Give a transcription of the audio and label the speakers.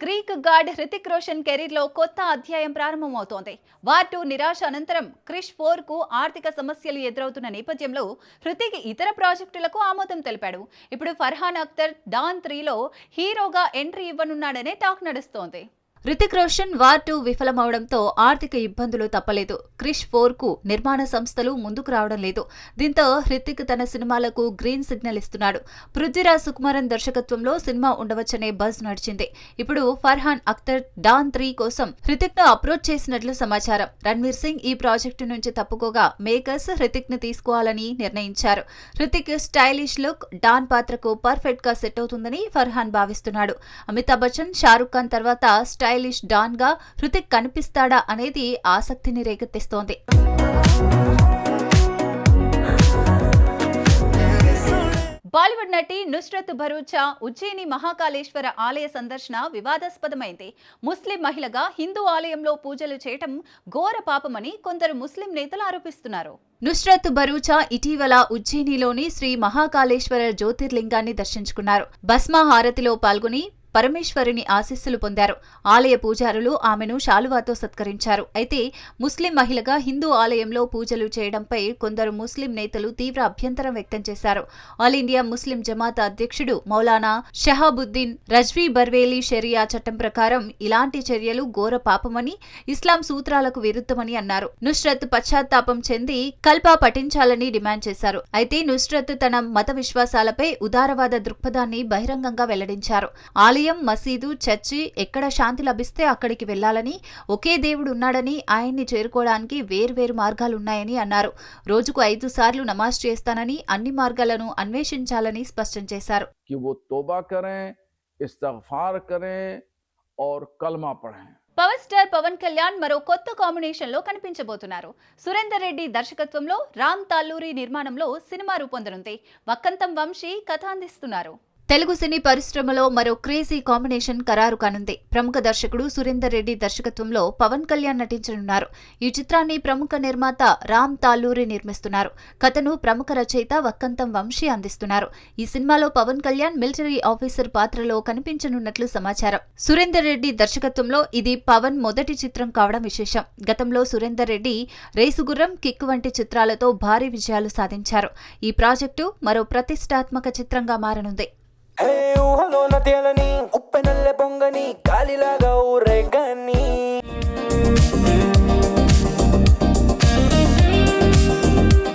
Speaker 1: Greek God Hrithik Roshan కెరీర్లో కొత్త అధ్యాయం ప్రారంభమవుతోంది. వార్ టూ నిరాశ అనంతరం క్రిష్ ఫోర్కు ఆర్థిక సమస్యలు ఎదురవుతున్న నేపథ్యంలో హృతిక్ ఇతర ప్రాజెక్టులకు ఆమోదం తెలిపాడు. ఇప్పుడు ఫర్హాన్ అఖ్తర్ డాన్ త్రీలో హీరోగా ఎంట్రీ ఇవ్వనున్నాడనే టాక్ నడుస్తోంది. రితిక్ రోషన్ వార్ టూ విఫలమవడంతో ఆర్థిక ఇబ్బందులు తప్పలేదు. క్రిష్ ఫోర్కు నిర్మాణ సంస్థలు ముందుకు రావడం లేదు. దీంతో హృతిక్ తన సినిమాలకు గ్రీన్ సిగ్నల్ ఇస్తున్నాడు. పృథ్వీరాజ్ సుకుమారన్ దర్శకత్వంలో సినిమా ఉండవచ్చనే బజ్ నడిచింది. ఇప్పుడు ఫర్హాన్ అఖ్తర్ డాన్ త్రీ కోసం హృతిక్ను అప్రోచ్ చేసినట్లు సమాచారం. రణ్వీర్ సింగ్ ఈ ప్రాజెక్టు నుంచి తప్పుకోగా మేకర్స్ హృతిక్ని తీసుకోవాలని నిర్ణయించారు. హృతిక్ స్టైలిష్ లుక్ డాన్ పాత్రకు పర్ఫెక్ట్గా సెట్ అవుతుందని ఫర్హాన్ భావిస్తున్నాడు. అమితాబ్ బచ్చన్ షారుఖ్ ఖాన్ తర్వాత స్టైలిష్ డాన్గా హృతిక్ కనిపిస్తాడా అనేది ఆసక్తిని రేకెత్తిస్తోంది. బాలీవుడ్ నటి నుస్రత్ భరూచా ఉజ్జయిని మహాకాళేశ్వర ఆలయ సందర్శన వివాదాస్పదమైంది. ముస్లిం మహిళగా హిందూ ఆలయంలో పూజలు చేయటం ఘోర పాపమని కొందరు ముస్లిం నేతలు ఆరోపిస్తున్నారు. నుస్రత్ భరూచా ఇటీవల ఉజ్జయినిలోని శ్రీ మహాకాళేశ్వర జ్యోతిర్లింగాన్ని దర్శించుకున్నారు. భస్మ హారతిలో పాల్గొని పరమేశ్వరుని ఆశీస్సులు పొందారు. ఆలయ పూజారులు ఆమెను శాలువాతో సత్కరించారు. అయితే ముస్లిం మహిళగా హిందూ ఆలయంలో పూజలు చేయడంపై కొందరు ముస్లిం నేతలు తీవ్ర అభ్యంతరం వ్యక్తం చేశారు. ఆల్ ఇండియా ముస్లిం జమాత్ అధ్యక్షుడు మౌలానా షహాబుద్దీన్ రజ్వీ బర్వేలీ షరియా చట్టం ప్రకారం ఇలాంటి చర్యలు ఘోర పాపమని ఇస్లాం సూత్రాలకు విరుద్ధమని అన్నారు. నుస్రత్ పశ్చాత్తాపం చెంది కల్పా పఠించాలని డిమాండ్ చేశారు. అయితే నుస్రత్ తన మత విశ్వాసాలపై ఉదారవాద దృక్పథాన్ని బహిరంగంగా వెల్లడించారు. ఆలయ ఆలయం మసీదు చర్చి ఎక్కడ శాంతి లభిస్తే అక్కడికి వెళ్ళాలని ఒకే దేవుడు ఉన్నాడని ఆయన్ని చేరుకోవడానికి వేర్వేరు మార్గాలు ఉన్నాయని అన్నారు. రోజుకు ఐదు సార్లు నమాజ్ చేస్తానని అన్ని మార్గాలను అన్వేషించాలని స్పష్టం చేశారు. పవర్ స్టార్ పవన్ కళ్యాణ్ మరో కొత్త కాంబినేషన్లో కనిపించబోతున్నారు. సురేందర్ రెడ్డి దర్శకత్వంలో రామ్ తాల్లూరి నిర్మాణంలో సినిమా రూపొందనుంది. వక్కంతం వంశీ కథ అందిస్తున్నారు. తెలుగు సినీ పరిశ్రమలో మరో క్రేజీ కాంబినేషన్ ఖరారు కానుంది. ప్రముఖ దర్శకుడు సురేందర్ రెడ్డి దర్శకత్వంలో పవన్ కళ్యాణ్ నటించనున్నారు. ఈ చిత్రాన్ని ప్రముఖ నిర్మాత రామ్ తాల్లూరి నిర్మిస్తున్నారు. కథను ప్రముఖ రచయిత వక్కంతం వంశీ అందిస్తున్నారు. ఈ సినిమాలో పవన్ కళ్యాణ్ మిలిటరీ ఆఫీసర్ పాత్రలో కనిపించనున్నట్లు సమాచారం. సురేందర్ రెడ్డి దర్శకత్వంలో ఇది పవన్ మొదటి చిత్రం కావడం విశేషం. గతంలో సురేందర్ రెడ్డి రేసుగుర్రం కిక్ వంటి చిత్రాలతో భారీ విజయాలు సాధించారు. ఈ ప్రాజెక్టు మరో ప్రతిష్టాత్మక చిత్రంగా మారనుంది.
Speaker 2: ఊహలోన తేలని ఉప్పెనల్లె పొంగని గాలిలాగా ఊరెగని.